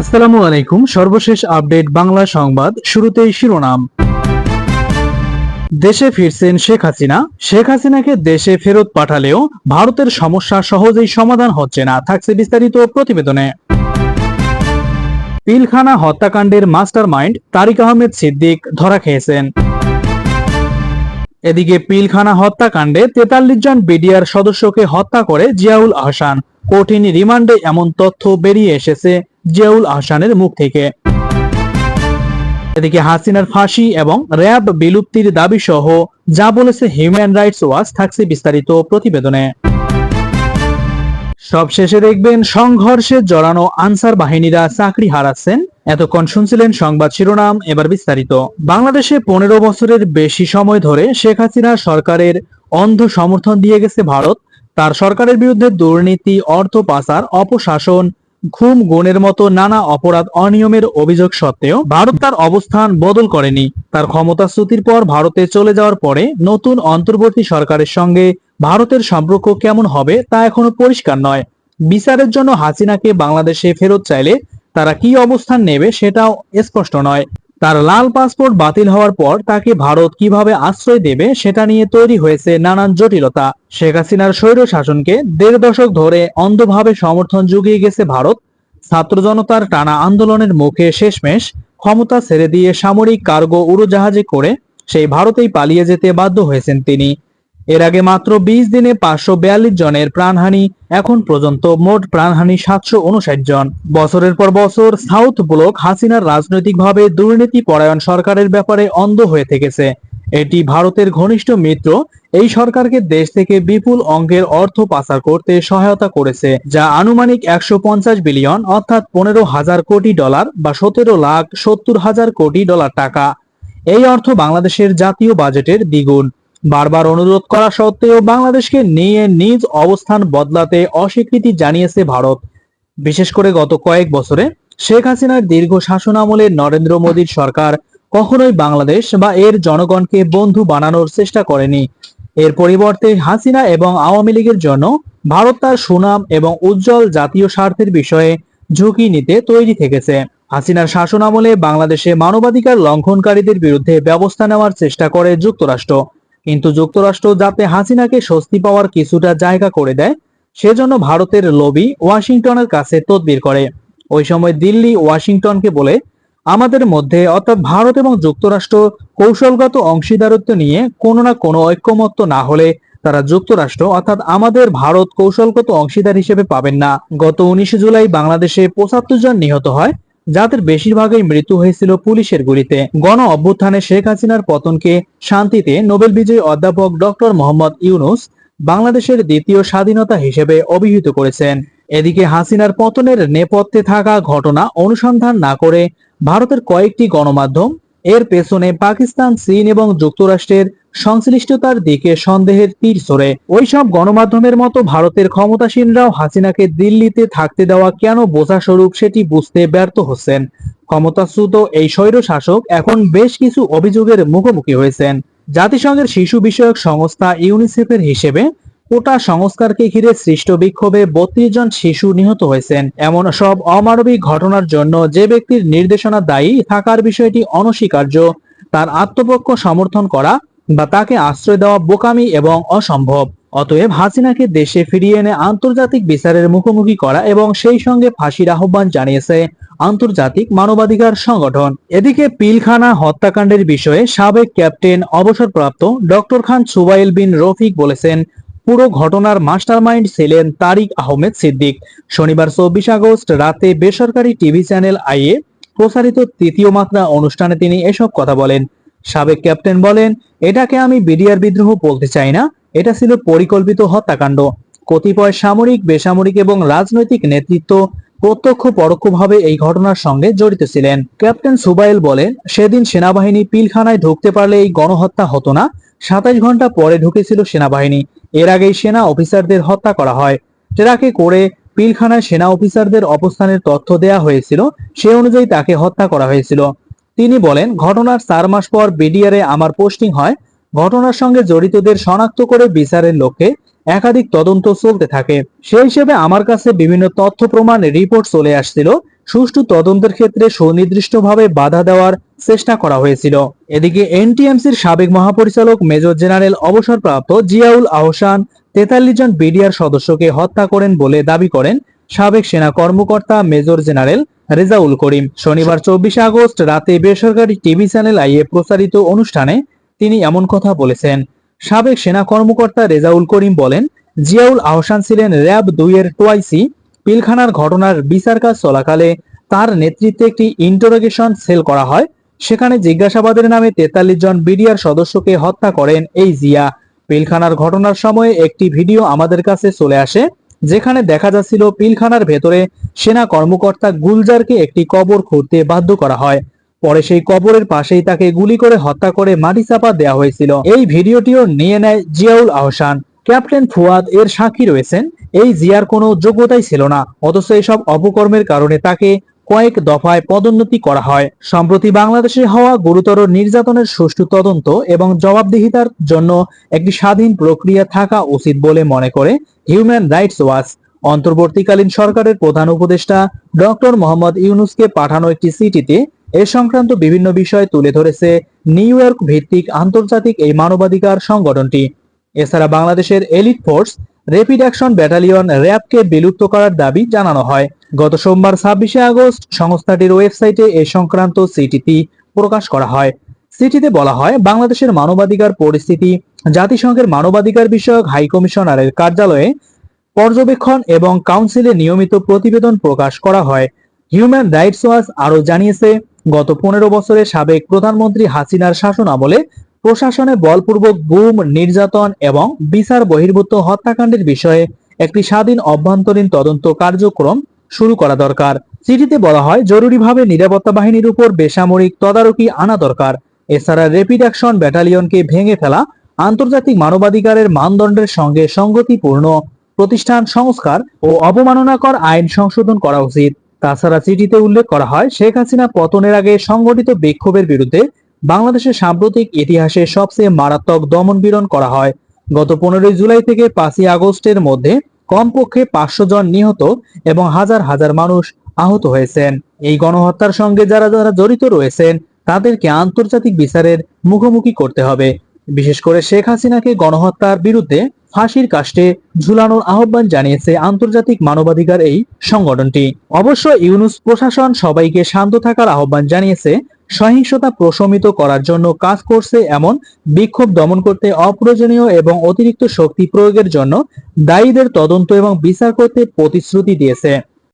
আসসালামু আলাইকুম। সর্বশেষ আপডেট বাংলা সংবাদ শুরুতেই শিরোনাম। দেশে ফিরছেন শেখ হাসিনা। শেখ হাসিনাকে দেশে ফেরত পাঠালেও ভারতের সমস্যা সহজেই সমাধান হচ্ছে না, থাকছে বিস্তারিত প্রতিবেদনে। পিলখানা হত্যাকাণ্ডের মাস্টার মাইন্ড তারিক আহমেদ সিদ্দিক ধরা খেয়েছেন। এদিকে পিলখানা হত্যাকাণ্ডে তেতাল্লিশ জন বিডিআর সদস্যকে হত্যা করে জিয়াউল আহসান। কঠিন রিমান্ডে এমন তথ্য বেরিয়ে এসেছে। জিয়াউল আহসানের মুখ থেকে। এদিকে হাসিনার ফাঁসি এবং র্যাব বিলুপ্তির দাবি সহ যা বলেছে হিউম্যান রাইটস ওয়াচ থাকছে বিস্তারিত প্রতিবেদনে। সবশেষে দেখবেন সংঘর্ষে জড়ানো আনসার বাহিনীরা চাকরি হারাচ্ছেন। এতক্ষণ শুনছিলেন সংবাদ শিরোনাম, এবার বিস্তারিত। বাংলাদেশে পনেরো বছরের বেশি সময় ধরে শেখ হাসিনা সরকারের অন্ধ সমর্থন দিয়ে গেছে ভারত। তার সরকারের বিরুদ্ধে দুর্নীতি, অর্থ পাচার, অপশাসন ঘুম গুণের মতো নানা অপরাধ অনিয়মের অভিযোগ সত্ত্বেও ভারত তার অবস্থান বদল করেনি। তার ক্ষমতাচ্যুতির পর ভারতে চলে যাওয়ার পরে নতুন অন্তর্বর্তী সরকারের সঙ্গে ভারতের সম্পর্ক কেমন হবে তা এখনও পরিষ্কার নয়। বিচারের জন্য হাসিনাকে বাংলাদেশে ফেরত চাইলে তারা কি অবস্থান নেবে সেটাও স্পষ্ট নয়। তার লাল পাসপোর্ট বাতিল হওয়ার পর তাকে ভারত কীভাবে আশ্রয় দেবে সেটা নিয়ে তৈরি হয়েছে নানান জটিলতা। শেখ হাসিনার স্বৈর শাসনকে দেড় দশক ধরে অন্ধভাবে সমর্থন জুগিয়ে গেছে ভারত। ছাত্র জনতার টানা আন্দোলনের মুখে শেষমেশ ক্ষমতা ছেড়ে দিয়ে সামরিক কার্গো উড়োজাহাজে করে সেই ভারতেই পালিয়ে যেতে বাধ্য হয়েছেন তিনি। এর আগে মাত্র বিশ দিনে পাঁচশো বিয়াল্লিশ জনের প্রাণহানি, এখন পর্যন্ত মোট প্রাণহানি সাতশো উনষাট জন। বছরের পর বছর সাউথ ব্লক হাসিনার রাজনৈতিকভাবে দুর্নীতি পরায়ণ সরকারের ব্যাপারে অন্ধ হয়ে থেকেছে। এটি ভারতের ঘনিষ্ঠ মিত্র, এই সরকারকে দেশ থেকে বিপুল অঙ্কের অর্থ পাচার করতে সহায়তা করেছে, যা আনুমানিক একশো পঞ্চাশ বিলিয়ন, অর্থাৎ পনেরো হাজার কোটি ডলার বা সতেরো লাখ সত্তর হাজার কোটি ডলার টাকা। এই অর্থ বাংলাদেশের জাতীয় বাজেটের দ্বিগুণ। বারবার অনুরোধ করা সত্ত্বেও বাংলাদেশকে নিয়ে নিজ অবস্থান বদলাতে অস্বীকৃতি জানিয়েছে ভারত। বিশেষ করে গত কয়েক বছরে শেখ হাসিনার দীর্ঘ শাসন আমলে নরেন্দ্র মোদীর সরকার কখনোই বাংলাদেশ বা এর জনগণকে বন্ধু বানানোর চেষ্টা করেনি। এর পরিবর্তে হাসিনা এবং আওয়ামী লীগের জন্য ভারত তার সুনাম এবং উজ্জ্বল জাতীয় স্বার্থের বিষয়ে ঝুঁকি নিতে তৈরি থেকেছে। হাসিনার শাসন আমলে বাংলাদেশে মানবাধিকার লঙ্ঘনকারীদের বিরুদ্ধে ব্যবস্থা নেওয়ার চেষ্টা করে যুক্তরাষ্ট্র। কিন্তু যুক্তরাষ্ট্র যাতে হাসিনাকে স্বস্তি পাওয়ার কিছুটা জায়গা করে দেয়, সেজন্য ভারতের লবি ওয়াশিংটনের কাছে তদবির করে। ওই সময় দিল্লি ওয়াশিংটনকে বলে, আমাদের মধ্যে অর্থাৎ ভারত এবং যুক্তরাষ্ট্র কৌশলগত অংশীদারত্ব নিয়ে কোনো না কোনো ঐক্যমত্য না হলে তারা যুক্তরাষ্ট্র অর্থাৎ আমাদের ভারত কৌশলগত অংশীদার হিসেবে পাবেন না। গত উনিশে জুলাই বাংলাদেশে পঁচাত্তর জন নিহত হয়। যাদের বেশিরভাগই মৃত্যু হয়েছিল পুলিশের গুলিতে। গণ অভ্যুত্থানে শেখ হাসিনার পতনকে শান্তিতে নোবেল বিজয়ী অধ্যাপক ডক্টর মোহাম্মদ ইউনুস বাংলাদেশের দ্বিতীয় স্বাধীনতা হিসেবে অভিহিত করেছেন। এদিকে হাসিনার পতনের নেপথ্যে থাকা ঘটনা অনুসন্ধান না করে ভারতের কয়েকটি গণমাধ্যম, এর পেছনে পাকিস্তান, চীন এবং যুক্তরাষ্ট্রের সংশ্লিষ্টতার দিকে সন্দেহের তীর ছড়ে ওইসব গণমাধ্যমের মতো ভারতের ক্ষমতাসীনরাও হাসিনাকে দিল্লিতে থাকতে দেওয়া কেন বোঝা স্বরূপ সেটি বুঝতে ব্যর্থ হচ্ছেন। ক্ষমতাচ্যুত এই স্বৈর শাসক এখন বেশ কিছু অভিযোগের মুখোমুখি হয়েছেন। জাতিসংঘের শিশু বিষয়ক সংস্থা ইউনিসেফের হিসেবে কোটা সংস্কারকে ঘিরে সৃষ্ট বিক্ষোভে বত্রিশ জন শিশু নিহত হয়েছেন। এমন সব অমানবিক ঘটনার জন্য যে ব্যক্তির নির্দেশনা দায়ী থাকার বিষয়টি অনস্বীকার্য। তার আত্মপক্ষ সমর্থন করা বা তাকে আশ্রয় দেওয়া বোকামি এবং অসম্ভব। অতএব হাসিনাকে দেশে ফিরিয়ে এনে আন্তর্জাতিক বিচারের মুখোমুখি করা এবং সেই সঙ্গে ফাঁসির আহ্বান জানিয়েছে আন্তর্জাতিক মানবাধিকার সংগঠন। এদিকে পিলখানা হত্যাকাণ্ডের বিষয়ে সাবেক ক্যাপ্টেন অবসরপ্রাপ্ত ডক্টর খান সুবাইল বিন রফিক বলেছেন, পুরো ঘটনার মাস্টারমাইন্ড ছিলেন তারিক আহমেদ সিদ্দিক। শনিবার চব্বিশ আগস্ট রাতে বেসরকারি টিভি চ্যানেল আইয়ে প্রচারিত তৃতীয় মাত্রা অনুষ্ঠানে তিনি এসব কথা বলেন। সাবেক ক্যাপ্টেন বলেন, এটাকে আমি বিডিআর বিদ্রোহ বলতে চাই না। এটা ছিল পরিকল্পিত হত্যাকাণ্ড। কতিপয় সামরিক, বেসামরিক এবং রাজনৈতিক নেতৃত্ব প্রত্যক্ষ পরোক্ষভাবে এই ঘটনার সঙ্গে জড়িত ছিলেন। ক্যাপ্টেন সুবাইল বলেন, সেদিন সেনাবাহিনী পিলখানায় ঢুকতে পারলে এই গণহত্যা হতো না। সাতাইশ ঘণ্টা পরে ঢুকেছিল সেনাবাহিনী। এর আগেই সেনা অফিসারদের হত্যা করা হয়। ট্রাকে করে পিলখানায় সেনা অফিসারদের অবস্থানের তথ্য দেয়া হয়েছিল। সে অনুযায়ী তাকে হত্যা করা হয়েছিল। তিনি বলেন, ঘটনার চার মাস পর বিডিআরে আমার পোস্টিং হয়। ঘটনার সঙ্গে জড়িতদের শনাক্ত করে বিচারের লক্ষ্যে একাধিক তদন্ত চলতে থাকে। সেই হিসেবে আমার কাছে বিভিন্ন তথ্য প্রমাণ রিপোর্ট চলে আসছিল। সুষ্ঠু তদন্তের ক্ষেত্রে সুনির্দিষ্টভাবে বাধা দেওয়ার চেষ্টা করা হয়েছিল। এদিকে এনটিএমসির সাবেক মহাপরিচালক মেজর জেনারেল অবসরপ্রাপ্ত জিয়াউল আহসান তেতাল্লিশ জন বিডিআর সদস্যকে হত্যা করেন বলে দাবি করেন সাবেক সেনা কর্মকর্তা মেজর জেনারেল রেজাউল করিম। শনিবার চব্বিশে আগস্ট রাতে বেসরকারি টিভি চ্যানেল আইয়ে প্রচারিত অনুষ্ঠানে তিনি এমন কথা বলেছেন। সাবেক সেনা কর্মকর্তা রেজাউল করিম বলেন, জিয়াউল আহসান ছিলেন র্যাব দুইয়ের টোয়াইসি। পিলখানার ঘটনার বিচার কাজ চলাকালে তার নেতৃত্বে একটি ইন্টারোগেশন সেল করা হয়। সেখানে জিজ্ঞাসাবাদের নামে তেতাল্লিশ জন বিডিআর সদস্যকে হত্যা করেন এই জিয়া। পিলখানার ঘটনার সময় একটি ভিডিও আমাদের কাছে চলে আসে। যেখানে দেখা যাচ্ছিল পিলখানার ভেতরে সেনা কর্মকর্তা গুলজারকে একটি কবর খুঁড়তে বাধ্য করা হয়। পরে সেই কবরের পাশেই তাকে গুলি করে হত্যা করে মাটি চাপা দেওয়া হয়েছিল। এই ভিডিওটিও নিয়ে নেয় জিয়াউল আহসান। ক্যাপ্টেন ফুয়াদ এর সাক্ষী রয়েছেন। এই জিয়ার কোনো যোগ্যতাই ছিল না, অথচ এসব অপকর্মের কারণে তাকে কয়েক দফায় পদোন্নতি করা হয়। সম্প্রতি বাংলাদেশে হওয়া গুরুতর নির্যাতনের সুষ্ঠু তদন্ত এবং জবাবদিহিতার জন্য একটি স্বাধীন প্রক্রিয়া থাকা উচিত বলে মনে করে হিউম্যান রাইটস ওয়াচ অন্তর্বর্তীকালীন সরকারের প্রধান উপদেষ্টা ডক্টর মোহাম্মদ ইউনুসকে পাঠানো একটি চিঠিতে এ সংক্রান্ত বিভিন্ন বিষয় তুলে ধরেছে নিউ ইয়র্ক ভিত্তিক আন্তর্জাতিক এই মানবাধিকার সংগঠনটি। এছাড়া বাংলাদেশের elite force rapid action battalion র্যাবকে বিলুপ্ত করার দাবি জানানো হয়। গত সোমবার ছাব্বিশে আগস্ট সংস্থাটির ওয়েবসাইটে এ সংক্রান্ত চিঠিটি প্রকাশ করা হয়। চিঠিতে বলা হয়, বাংলাদেশের মানবাধিকার পরিস্থিতি, জাতিসংঘের মানবাধিকার বিষয়ক হাই কমিশনারের কার্যালয়ে পর্যবেক্ষণ এবং কাউন্সিলে নিয়মিত প্রতিবেদন প্রকাশ করা হয়। হিউম্যান রাইটস ওয়াচ আরও জানিয়েছে, গত পনেরো বছরে সাবেক প্রধানমন্ত্রী হাসিনার শাসন আমলে প্রশাসনে বলপূর্বক গুম, নির্যাতন এবং বিচার বহির্ভূত হত্যাকাণ্ডের বিষয়ে একটি স্বাধীন অভ্যন্তরীণ তদন্ত কার্যক্রম শুরু করা দরকার। চিঠিতে বলা হয়, জরুরিভাবে নিরাপত্তা বাহিনীর উপর বেসামরিক তদারকি আনা দরকার। এছাড়া র্যাপিড অ্যাকশন ব্যাটালিয়নকে ভেঙে ফেলা, আন্তর্জাতিক মানবাধিকারের মানদণ্ডের সঙ্গে সংগতিপূর্ণ প্রতিষ্ঠান সংস্কার ও অবমাননাকর আইন সংশোধন করা উচিত। তাছাড়া চিঠিতে উল্লেখ করা হয়, শেখ হাসিনা পতনের আগে সংগঠিত বিক্ষোভের বিরুদ্ধে বাংলাদেশের সাম্প্রতিক ইতিহাসে সবচেয়ে মারাত্মক দমনপীড়ন করা হয়। গত পনেরোই জুলাই থেকে পাঁচই আগস্টের মধ্যে কমপক্ষে পাঁচশো জন নিহত এবং হাজার হাজার মানুষ আহত হয়েছেন। এই গণহত্যার সঙ্গে যারা যারা জড়িত রয়েছেন, তাদেরকে আন্তর্জাতিক বিচারের মুখোমুখি করতে হবে। বিশেষ করে শেখ হাসিনাকে গণহত্যার বিরুদ্ধে ফাঁসির কাষ্টে ঝুলানোর আহ্বান জানিয়েছে আন্তর্জাতিক মানবাধিকার এই সংগঠনটি। অবশ্য ইউনুস প্রশাসন সবাইকে শান্ত থাকার আহ্বান জানিয়েছে সহিংসতা প্রশমিত করার জন্য কাজ করছে এমন বিক্ষোভ দমন করতে অপ্রয়োজনীয় এবং অতিরিক্ত শক্তি প্রয়োগের জন্য দায়ীদের তদন্ত এবং বিচার করতে প্রতিশ্রুতি দিয়েছে।